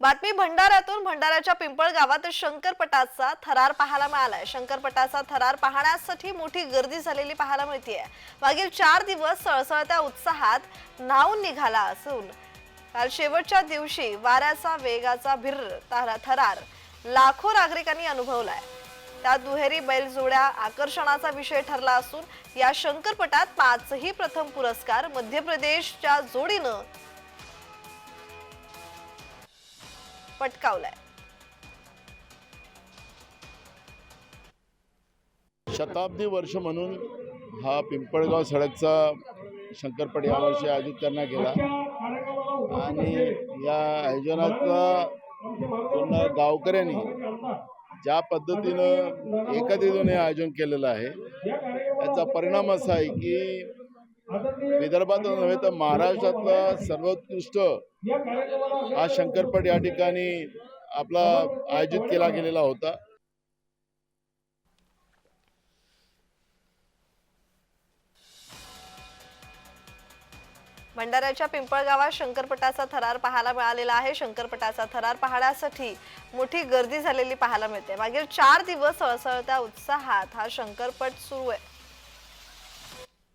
बातमी भंडाऱ्यातून भंडाऱ्याच्या पिंपळ गावात शंकरपटाचा थरार पाहायला मिळालाय. शंकरपटाचा थरार पाहण्यासाठी मोठी गर्दी झालेली पाहायला मिळतीये. मागील चार दिवस सळसळत्या उत्साहात न्हावून निघाला असून काल शेवटच्या दिवशी वाऱ्याचा वेगाचा भिर तारा- थरार लाखो नागरिकांनी अनुभवलाय. त्या दुहेरी बैलजोड्या आकर्षणाचा विषय ठरला असून या शंकरपटात पाचही प्रथम पुरस्कार मध्य प्रदेशच्या जोडीनं पटकावलाय. शताब्दी वर्ष म्हणून हा पिंपळगाव सडकचा शंकरपट यावर्षी आयोजित करण्यात गेला. आणि या आयोजनाचा पूर्ण गावकऱ्यांनी ज्या पद्धतीनं एकत्रितून हे आयोजन केलेलं आहे याचा परिणाम असा आहे की विदर्भातच नव्हे तर महाराष्ट्रातला सर्वोत्कृष्ट हा शंकरपट या ठिकाणी आपला आयोजित केला गेलेला होता. भंडाऱ्याच्या पिंपळ गावात शंकरपटाचा थरार पाहायला मिळालेला आहे. शंकरपटाचा थरार पाहण्यासाठी मोठी गर्दी झालेली पाहायला मिळते. मागील चार दिवस सळसळत्या उत्साहात हा शंकरपट सुरू आहे.